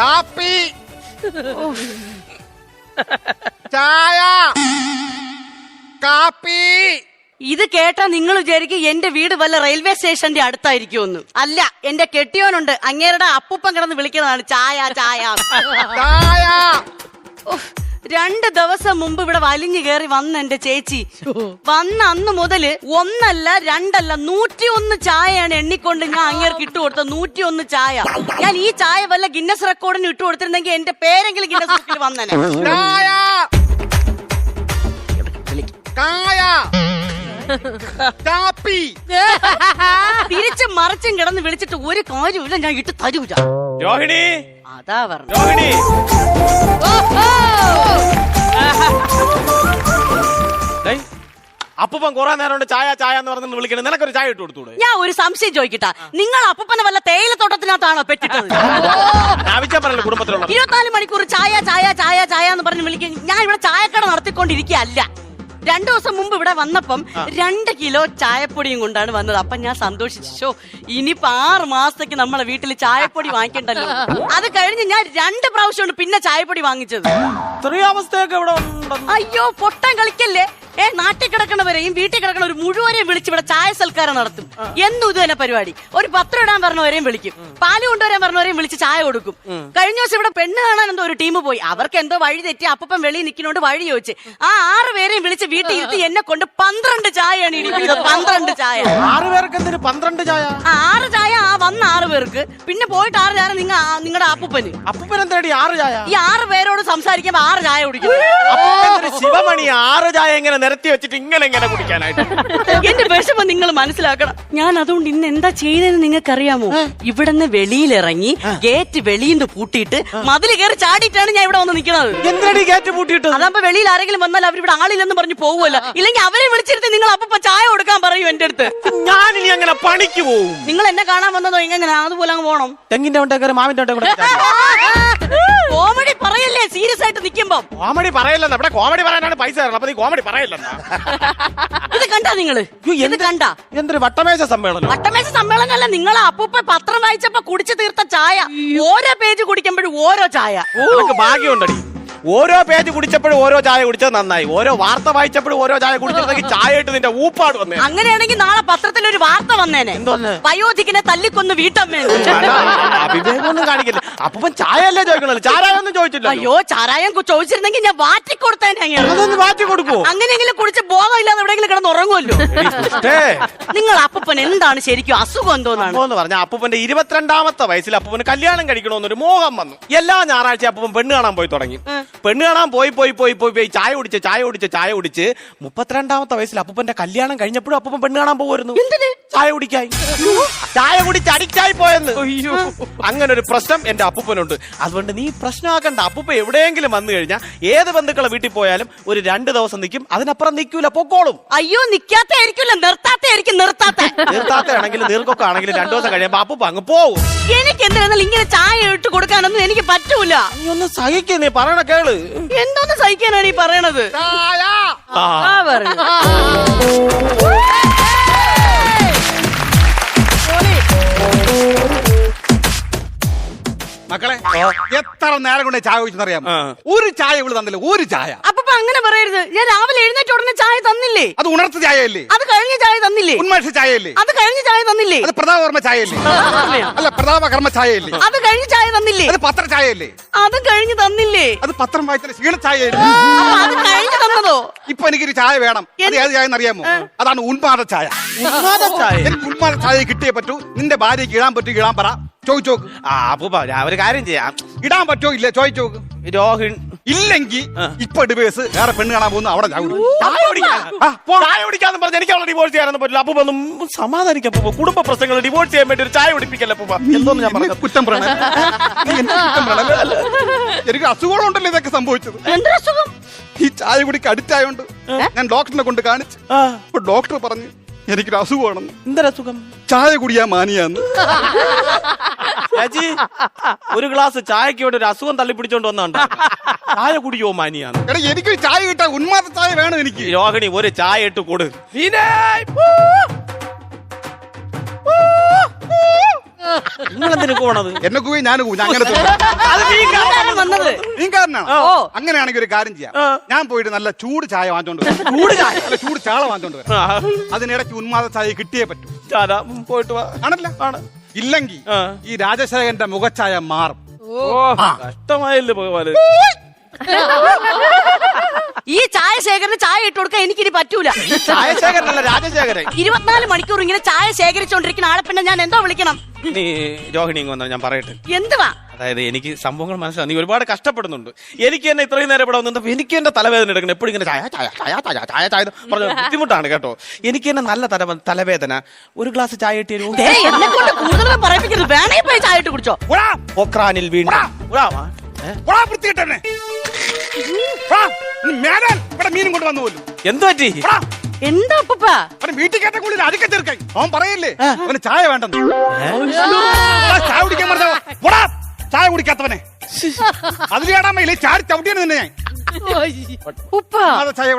കാപ്പി. ചായ. കാപ്പി. ഇത് കേട്ടാ നിങ്ങൾ വിചാരിക്കും എന്റെ വീട് വല്ല റെയിൽവേ സ്റ്റേഷന്റെ അടുത്തായിരിക്കുമെന്ന്. അല്ല എന്റെ കെട്ടിയോനുണ്ട്. അങ്ങേരുടെ അപ്പൂപ്പൻ കിടന്ന് വിളിക്കുന്നതാണ് ചായ ചായ. ചായ. രണ്ട് ദിവസം മുമ്പ് ഇവിടെ വലിഞ്ഞു കയറി വന്ന എന്റെ ചേച്ചി. വന്ന അന്ന് മുതൽ ഒന്നല്ല രണ്ടല്ല നൂറ്റിയൊന്ന് ചായയാണ് എണ്ണിക്കൊണ്ട് ഞാൻ അങ്ങേർക്ക് ഇട്ടു കൊടുത്തത് നൂറ്റിയൊന്ന് ചായ. ഞാൻ ഈ ചായ വല്ല ഗിന്നസ് റെക്കോർഡിന് ഇട്ടു കൊടുത്തിരുന്നെങ്കിൽ എന്റെ പേരെങ്കിലും ഗിന്നസ് ബുക്കിൽ വന്നനെ. ചായ. കായ. കാപ്പി. തിരിച്ചും മറിച്ചും കിടന്ന് വിളിച്ചിട്ട് ഒരു കാര്യമില്ല ഞാൻ ഇട്ട് തരൂല. രോഹിണി. അതാ പറഞ്ഞു രോഹിണി. അപ്പൂപ്പൻ കുറെ നേരം കൊണ്ട് ചായ ചായ എന്ന് പറഞ്ഞു വിളിക്കണേ. നിനക്കൊരു ചായ ഇട്ട് കൊടുത്തൂടെ? ഞാൻ ഒരു സംശയം ചോദിക്കട്ടാ. നിങ്ങൾ അപ്പൂപ്പനെ വല്ല തേയിലത്തോട്ടത്തിനകത്താണോ പെട്ടിട്ടത് ആവശ്യം പറഞ്ഞല്ലോ കുടുംബത്തിലുള്ള ഇരുപത്തിനാല് മണിക്കൂർ ചായ ചായ ചായ ചായ എന്ന് പറഞ്ഞ് വിളിക്കും. ഞാൻ ഇവിടെ ചായക്കട നടത്തിക്കൊണ്ടിരിക്കുകയല്ല. രണ്ടു ദിവസം മുമ്പ് ഇവിടെ വന്നപ്പം രണ്ട് കിലോ ചായപ്പൊടിയും കൊണ്ടാണ് വന്നത്. അപ്പൊ ഞാൻ സന്തോഷിച്ചു. ഇനിയിപ്പൊ ആറ് മാസത്തേക്ക് നമ്മളെ വീട്ടിൽ ചായപ്പൊടി വാങ്ങിക്കണ്ടല്ലോ. അത് കഴിഞ്ഞ് ഞാൻ രണ്ട് പ്രാവശ്യമാണ് പിന്നെ ചായപ്പൊടി വാങ്ങിച്ചത്. അവസ്ഥയൊക്കെ ഇവിടെ അയ്യോ പൊട്ടം കളിക്കല്ലേ? ഏ നാട്ടിൽ കിടക്കണവരെയും വീട്ടിൽ കിടക്കണ ഒരു മുഴുവനെയും വിളിച്ച് ഇവിടെ ചായ സൽക്കാരം നടത്തും. എന്നും ഇത് തന്നെ പരിപാടി. ഒരു പത്രം ഇടാൻ പറഞ്ഞവരെയും വിളിക്കും. പാൽ കൊണ്ടുവരാൻ പറഞ്ഞവരെയും വിളിച്ച് ചായ കൊടുക്കും. കഴിഞ്ഞ ദിവസം ഇവിടെ പെണ്ണ് കാണാൻ എന്തോ ഒരു ടീം പോയി. അവർക്ക് എന്തോ വഴി തെറ്റി അപ്പം വെളിയിൽ നിൽക്കുന്നോണ്ട് വഴി ചോദിച്ച് ആ ആറ് പേരെയും വിളിച്ച് വീട്ടിൽ ഇരുത്തി എന്നെ കൊണ്ട് പന്ത്രണ്ട് ചായയാണ് പന്ത്രണ്ട് ചായ. ആറ് പേർക്ക് എന്തിന് പന്ത്രണ്ട് ചായ? ആറ് ചായ ആ വന്ന ആറ് പേർക്ക്. പിന്നെ പോയിട്ട് ആറ് ചായ നിങ്ങ നിങ്ങളുടെ അപ്പൂപ്പന്. അപ്പൂപ്പൻ എന്താടി ആറ് ചായ? ഈ ആറ് പേരോട് സംസാരിക്കുമ്പോ ആറ് ചായ കുടിക്കും ആറ് ചായ ഇങ്ങനെ നിരത്തി വെച്ചിട്ട് ഇങ്ങനെ ഇങ്ങനെ കുടിക്കാനായിട്ട്. എന്റെ വിഷമം നിങ്ങൾ മനസ്സിലാക്കണം. ഞാൻ അതുകൊണ്ട് ഇന്ന് എന്താ ചെയ്തതെന്ന് നിങ്ങൾക്ക് അറിയാമോ ഇവിടുന്ന് വെളിയിലിറങ്ങി ഗേറ്റ് വെളിയിൽ നിന്ന് പൂട്ടിയിട്ട് മതിൽ കയറി ചാടിയിട്ടാണ് ഞാൻ ഇവിടെ വന്ന് നിൽക്കുന്നത്. എന്തിനടി ഗേറ്റ് പൂട്ടിയിട്ട്? അതാകുമ്പോ വെളിയിൽ ആരെങ്കിലും വന്നാൽ അവർ അവരിവിടെ ആളില്ലെന്ന് പറഞ്ഞു പോകുമല്ലോ. ഇല്ലെങ്കിൽ അവരെ വിളിച്ചിരുത്തി നിങ്ങൾ അപ്പൊ ചായ കൊടുക്കാൻ പറയും എന്റെ അടുത്ത്. ഞാൻ ഇനി അങ്ങനെ പണിക്ക് പോകും നിങ്ങൾ എന്നെ കാണാൻ വന്നതോ ഇങ്ങനെ അതുപോലെ അങ്ങ് പോണം. തെങ്ങിന്റെ മാവിന്റെ കോമഡി പറയല്ലേ? സീരിയസ് ആയിട്ട് നിക്കുമ്പോ. കോമഡി പറയല്ലേ നമ്മുടെ കോമഡി പറയാനാണ് പൈസ തരണം അപ്പൊ നീ കോമഡി പറയല്ലെന്നാ. ഇത് കണ്ടാ നിങ്ങൾ? ഇത് കണ്ടാ? എന്തൊരു വട്ടമേശ സമ്മേളനം? വട്ടമേശ സമ്മേളനമല്ല നിങ്ങൾ അപ്പൂപ്പ പത്രം വായിച്ചപ്പോ കുടിച്ചു തീർത്ത ചായ. ഓരോ പേജ് കുടിക്കുമ്പോഴും ഓരോ ചായ. ഭാഗ്യമുണ്ടടി. ഓരോ പേജ് കുടിച്ചപ്പോഴും ഓരോ ചായ കുടിച്ചത് നന്നായി. ഓരോ വാർത്ത വായിച്ചപ്പോഴും ഓരോ ചായ കുടിച്ചിട്ടുണ്ടെങ്കിൽ ചായ ഇട്ട് നിന്റെ ഊപ്പാട് വന്നേ. അങ്ങനെയാണെങ്കിൽ നാളെ പത്രത്തിൽ ഒരു വാർത്ത വന്നേനെ. എന്തോന്ന്? വയോധികനെ തല്ലിക്കൊന്ന് വീട്ടമ്മേ അഭിവേകൊന്നും കാണിക്കില്ല. അപ്പം ചായ അല്ലേ ചോദിക്കണല്ലോ ചാരായ ഒന്നും ചോദിച്ചില്ല അയ്യോ ചാരായം ചോദിച്ചിരുന്നെങ്കിൽ ഞാൻ വാറ്റി കൊടുത്തേനെ അതൊന്ന് മാറ്റി കൊടുക്കുവോ അങ്ങനെയെങ്കിലും കുടിച്ച് ബോധമില്ലാതെ എവിടെയെങ്കിലും കിടന്ന് നിങ്ങൾ അപ്പൂപ്പൻ എന്താണ് ശരിക്കും അസുഖം എന്തോന്നാണ്? എന്ന് പറഞ്ഞ അപ്പൂപ്പന്റെ ഇരുപത്തിരണ്ടാമത്തെ വയസ്സിൽ അപ്പൂപ്പന് കല്യാണം കഴിക്കണമെന്നൊരു മോഹം വന്നു. എല്ലാ ഞായറാഴ്ച അപ്പൂപ്പൻ പെണ്ണ് കാണാൻ പോയി തുടങ്ങി. പെണ്ണ് കാണാൻ പോയി പോയി പോയി പോയി പോയി ചായ കുടിച്ച് ചായ കുടിച്ച് ചായ കുടിച്ച് മുപ്പത്തിരണ്ടാമത്തെ വയസ്സിൽ അപ്പൂപ്പന്റെ കല്യാണം കഴിഞ്ഞപ്പോഴും അപ്പൂപ്പൻ പെണ്ണ് കാണാൻ പോകുമായിരുന്നു ചായ കുടിക്കായി. ചായ കുടിച്ച് അടിക്കായി പോയെന്ന്. അയ്യോ. അങ്ങനെ ഒരു പ്രശ്നം എന്റെ അപ്പൂപ്പനുണ്ട്. അതുകൊണ്ട് നീ പ്രശ്നമാക്കണ്ട അപ്പൂപ്പ എവിടെയെങ്കിലും വന്നു കഴിഞ്ഞാൽ ഏത് ബന്ധുക്കളെ വീട്ടിൽ പോയാലും ഒരു രണ്ട് ദിവസം നിൽക്കും. അതിനപ്പുറം നിൽക്കൂല പൊക്കോളും. അയ്യോ നിക്കാത്ത ആയിരിക്കില്ല നിർത്താത്ത. ആണെങ്കിലും നീർക്കൊക്കെ ആണെങ്കിലും രണ്ടു ദിവസം കഴിയുമ്പോ അപ്പൂപ്പ അങ്ങ് പോവും. എനിക്ക് എന്തിനാ ഇങ്ങനെ ചായ ഇട്ട് കൊടുക്കാനൊന്നും എനിക്ക് പറ്റൂല. നീ ഒന്ന് സഹിക്കേ നീ പറയണ കേൾ. എന്തോന്ന് സഹിക്കാനാണ് ഈ പറയണത്? ചായ. ആ ആ. പറഞ്ഞു മക്കളെ എത്ര നേരം കൊണ്ട് ചായ കുടിച്ചെന്നറിയാം ഒരു ചായ ഇവിടെ തന്നില്ല ഒരു ചായ. അപ്പൊ അങ്ങനെ പറയരുത്. ഞാൻ രാവിലെ എഴുന്നേറ്റ് ഉടനെ ചായ തന്നില്ലേ? അത് ഉണർത്ത ചായയല്ലേ? അത് കഴിഞ്ഞ ചായ തന്നില്ലേ? ഉന്മേഷ ചായയല്ലേ? അത് കഴിഞ്ഞ ചായ തന്നില്ലേ? അത് പ്രതാപകർമ്മ ചായയല്ലേ? അല്ല പ്രതാപകർമ്മ ചായയല്ലേ? അത് കഴിഞ്ഞ ചായ തന്നില്ലേ? അത് പത്ര ചായയല്ലേ? അത് കഴിഞ്ഞ് തന്നില്ലേ? അത് പത്രം വായിച്ചാൽ ക്ഷീണ ചായയല്ലേ? അപ്പൊ അത് കഴിഞ്ഞ് തന്നതോ? ഇപ്പൊ എനിക്കൊരു ചായ വേണം. അത് ഏത് ചായ എന്നറിയാമോ അതാണ് ഉന്മാദ ചായ. ഉന്മാദ ചായ? എനിക്ക് ഉന്മാദ ചായ കിട്ടിയേ പറ്റൂ. നിന്റെ ഭാര്യയ്ക്ക് ഇടാൻ പറ്റൂ ഇടാൻ പറ. ചോദിച്ചോക്ക്. ആ അപ്പൂപ്പ ഞാൻ ഒരു കാര്യം ചെയ്യാം. ഇടാൻ പറ്റോ ഇല്ല? ചോദിച്ചോക്ക്. രോഹിൺ ഇല്ലെങ്കിൽ ഇപ്പൊ ഡിവേഴ്സ് വേറെ പെണ്ണ് കാണാൻ പോകുന്നു അവിടെ ചായ കുടി. ചായ കുടിക്കാൻ. ആ, പോ. ചായ കുടിക്കാന്ന് പറഞ്ഞ് എനിക്ക് അവളെ ഡിവോഴ്സ് ചെയ്യാനൊന്നും പറ്റില്ല. അപ്പൊ ഒന്നും സമാധാനിക്കാൻ പോകും കുടുംബ പ്രശ്നങ്ങൾ ഡിവോഴ്സ് ചെയ്യാൻ വേണ്ടി ഒരു ചായ കുടിപ്പിക്കല്ല അപ്പൂപ്പ? എന്തോന്ന് ഞാൻ എന്നെ പറഞ്ഞത്? കുറ്റം പറയണം? നീ എന്നെ കുറ്റം എനിക്ക് അസുഖങ്ങളുണ്ടല്ലോ ഇതൊക്കെ സംഭവിച്ചത്. എന്തൊരു അസുഖം? ഈ ചായ കുടിക്ക് അഡിക്റ്റ് ആയതുകൊണ്ട് ഞാൻ ഡോക്ടറിനെ കൊണ്ട് കാണിച്ചു. ആ. അപ്പൊ ഡോക്ടർ പറഞ്ഞു എനിക്കൊരു അസുഖമാണെന്ന്. എന്തൊരസുഖം? ചായ കുടിയാ മാനിയാന്ന്. ചേച്ചി ഒരു ഗ്ലാസ് ചായക്ക് വേണ്ടി ഒരു അസുഖം തള്ളിപ്പിടിച്ചോണ്ട് വന്നുണ്ട് ചായ കുടിയോ മാനിയാന്ന്? എടാ എനിക്കൊരു ചായ കിട്ടാ ഉന്മാദ ചായ വേണം എനിക്ക്. രോഹിണി ഒരു ചായ ഇട്ട് കൊടു. നിങ്ങൾ എന്തിനു പോണത്? എന്നെ കൂവി ഞാൻ കൂവി അങ്ങനെ അത് നീ ഇതാണ് വന്നത്. ഓ. അങ്ങനെയാണെങ്കിൽ ഒരു കാര്യം ചെയ്യാം. ഞാൻ പോയിട്ട് നല്ല ചൂട് ചായ വാങ്ങിച്ചോണ്ട് വരാം. ചൂട് ചായ? നല്ല ചൂട് ചാള വാങ്ങിച്ചോണ്ട് വരാം. അതിനിടയ്ക്ക് ഉന്മാദ ചായ കിട്ടിയേ പറ്റൂ. പോയിട്ട് വാ. ആണല്ല? ആണ്. ഇല്ലെങ്കിൽ ഈ രാജശേഖരന്റെ മുഖച്ഛായ മാറും. ഓ. കഷ്ടമായില്ലേ ഭഗവാന്. ഈ ചായ ശേഖരന് ചായ ഇട്ട് കൊടുക്കാൻ എനിക്കിനി പറ്റൂല. ചായശേഖരനല്ല രാജശേഖരൻ. ഇരുപത്തിനാല് മണിക്കൂർ ഇങ്ങനെ ചായ ശേഖരിച്ചോണ്ടിരിക്കുന്ന ആളെ പിന്നെ ഞാൻ എന്തോ വിളിക്കണം? നീ രോഹിണി ഞാൻ പറയട്ടെ. എന്തുവാ? അതായത് എനിക്ക് സംഭവങ്ങൾ മനസ്സിലാവും നീ ഒരുപാട് കഷ്ടപ്പെടുന്നുണ്ട്. എനിക്ക് തന്നെ ഇത്രയും നേരം ഇവിടെ വന്നിട്ട് എനിക്ക് എന്റെ തലവേദന എടുക്കണം. എപ്പോഴും ഇങ്ങനെ ചായ ചായ ചായ ചായ ചായ ചായ പറഞ്ഞ ബുദ്ധിമുട്ടാണ് കേട്ടോ. എനിക്ക് തന്നെ നല്ല തല തലവേദന. ഒരു ഗ്ലാസ് ചായ ഇട്ടിരു എന്നെ കൊണ്ട് കൂടുതലൊന്നും പറയിപ്പിക്കരുത്. വേണേ പോയി ചായ ഇട്ട് കുടിച്ചോ. വീണ്ടും. മീനും കൊണ്ട് വന്നു പോലും. എന്ത് പറ്റി? എന്താ അപ്പപ്പാ? അവന് വീട്ടിൽ കേട്ട കൂടുതൽ അധിക തീർക്കായി അവൻ പറയല്ലേ അവന് ചായ വേണ്ടെന്ന്. ചായ കുടിക്കാൻ പറഞ്ഞ? ചായ കുടിക്കാത്തവനെ. അതിൽ കേടാമയില്ലേ ചാടി ചവിട്ടിയാണ് നിന്നെ ഞാൻ. ഉപ്പ. ഉന്മാദ ചായ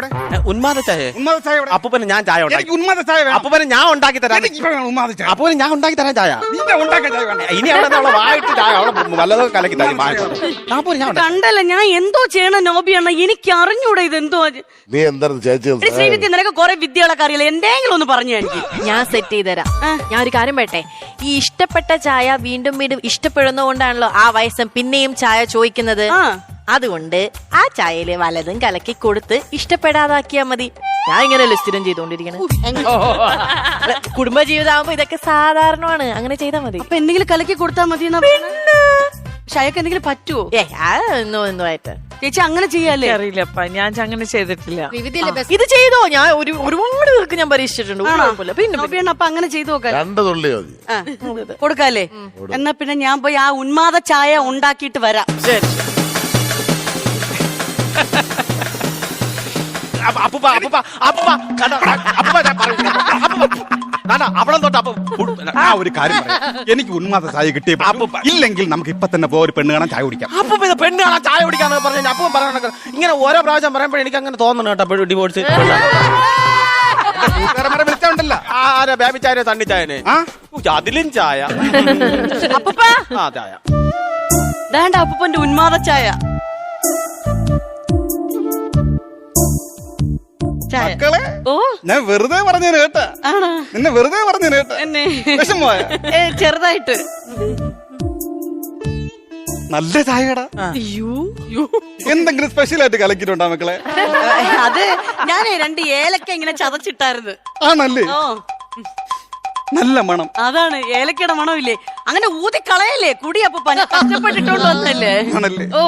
ഉന്മാദ ചായ. ഉന്മാദ ചായ എവിടെ? അപ്പൂപ്പന് ഞാൻ ചായ ഉണ്ടാക്കി. ഉന്മാദ ചായ വേണം. അപ്പൂപ്പന് ഞാൻ ഉണ്ടാക്കി തരാം. എനിക്ക് ഇപ്പൊ വേണം ഉന്മാദ ചായ. അപ്പൂപ്പന് ഞാൻ ഉണ്ടാക്കി തരാൻ ചായ. നിന്റെ ഉണ്ടാക്കിയ ചായ വേണ്ട. ഇനി അവിടെ അവളെ വായിട്ട് ചായ അവളെ വല്ലതും കലക്കി തരും അപ്പൂപ്പന് ഞാൻ ഉണ്ടാക്കി കണ്ടല്ല ഞാൻ എന്തോ ചെയ്യണ നോബിയാണ് എനിക്ക് അറിഞ്ഞൂടെ ഇത് എന്തോ നീ എന്താണ് ചേച്ചി ശ്രീവിദ്യ നിനക്ക് കുറെ വിദ്യകളൊക്കെ അറിയില്ല? എന്തെങ്കിലും ഒന്ന് പറഞ്ഞു എനിക്ക്. ഞാൻ സെറ്റ് ചെയ്തുതരാം ഞാൻ ഒരു കാര്യം പറയട്ടെ? ഈ ഇഷ്ടപ്പെട്ട ചായ വീണ്ടും വീണ്ടും ഇഷ്ടപ്പെടുന്നതുകൊണ്ടാണല്ലോ ആ വയസ്സം പിന്നെയും ചായ ചോദിക്കുന്നത്. ആ. അതുകൊണ്ട് ആ ചായയിൽ വലതും കലക്കി കൊടുത്ത് ഇഷ്ടപ്പെടാതാക്കിയാ മതി. ഞാൻ ഇങ്ങനെയല്ലേ സ്ഥിരം ചെയ്തോണ്ടിരിക്കണേ കുടുംബജീവിതമാകുമ്പോ ഇതൊക്കെ സാധാരണമാണ്. അങ്ങനെ ചെയ്താൽ മതി. അപ്പൊ എന്തെങ്കിലും കലക്കി കൊടുത്താ മതി ഷയക്ക് എന്തെങ്കിലും പറ്റുമോ ഏ അതൊന്നും ഒന്നും ആയിട്ട്. ചേച്ചി അങ്ങനെ ചെയ്യാല്ലേ? അറിയില്ലപ്പ ഞാൻ അങ്ങനെ ചെയ്തിട്ടില്ല. ഇത് ചെയ്തോ? ഞാൻ ഒരു ഒരുപാട് പേർക്ക് ഞാൻ പരീക്ഷിച്ചിട്ടുണ്ട്. പിന്നെ അപ്പൊ അങ്ങനെ ചെയ്തു കൊടുക്കാല്ലേ? എന്നാ പിന്നെ ഞാൻ പോയി ആ ഉന്മാദ ചായ ഉണ്ടാക്കിയിട്ട് വരാം. അപ്പ- അപ്പൂപ്പ അപ്പൂപ്പ അപ്പൂപ്പ അപ്പൂപ്പ ഞാൻ പറയുന്നു. അപ്പൂപ്പ, അവളം തൊട്ട് അപ്പ ആ ഒരു കാര്യം പറയാം. എനിക്ക് ഉന്മാദ ചായ കിട്ടിയ ഇല്ലെങ്കിൽ നമുക്ക് ഇപ്പൊ തന്നെ പോയി ഒരു പെണ്ണ് കാണാൻ ചായ കുടിക്കാം. അപ്പൊ ഇത് പെണ്ണ് കാണാൻ ചായ കുടിക്കാന്ന് പറഞ്ഞു അപ്പൊ പറയണ ഇങ്ങനെ ഓരോ പ്രാവശ്യം പറയുമ്പോഴേ എനിക്ക് അങ്ങനെ തോന്നണം കേട്ടോ ഡിവോഴ്സ് വിളിച്ചോണ്ടല്ല ആരാ? ബേബി ചായ തണ്ണി ചായനെ? ആ? ഉയ്യ്, അതിലും ചായ. അപ്പൂപ്പ. ആ ചായ. വേണ്ട അപ്പൂപ്പന്റെ ഉന്മാദ ചായ. മക്കളെ ഓ. ഞാൻ വെറുതെ പറഞ്ഞു കേട്ടാ. ആണോ? നിന്നെ വെറുതെ പറഞ്ഞു കേട്ടാ. വിഷമമായ? ചെറുതായിട്ട്. നല്ല ചായടാ അയ്യോ. എന്തെങ്കിലും സ്പെഷ്യൽ ആയിട്ട് കലക്കിയിട്ടുണ്ടോ മക്കളെ? അത് ഞാൻ രണ്ട് ഏലക്ക ഇങ്ങനെ ചതച്ചിട്ടായിരുന്നു. ആണല്ലേ? നല്ല മണം. അതാണ് ഏലക്കയുടെ മണമില്ലേ? അങ്ങനെ ഊതി കളയല്ലേ കുടി അപ്പൊ കഷ്ടപ്പെട്ടിട്ടോണ്ട് വന്നല്ലേ? ആണല്ലേ? ഓ.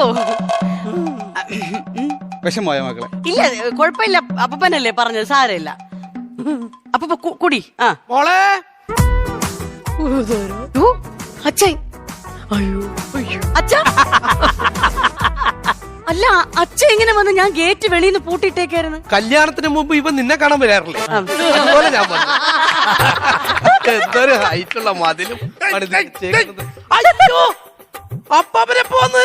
വിഷമമായ മക്കളെ. ഇല്ല കുഴപ്പമില്ല. അപ്പനല്ലേ പറഞ്ഞത്? സാരമില്ല. അപ്പൊ കുടി. ആ. മോളെ? അച്ഛ. അല്ല അച്ഛ എങ്ങനെ വന്ന് ഞാൻ ഗേറ്റ് വെളിയിൽ നിന്ന് പൂട്ടിയിട്ടേക്കായിരുന്നു. കല്യാണത്തിന് മുമ്പ് ഇവ നിന്നെ കാണാൻ വരാറില്ലേ? അതുപോലെ ഞാൻ എന്തൊരു ഹൈറ്റുള്ള മതിലും. അയ്യോ അപ്പ അവരെ പോന്ന്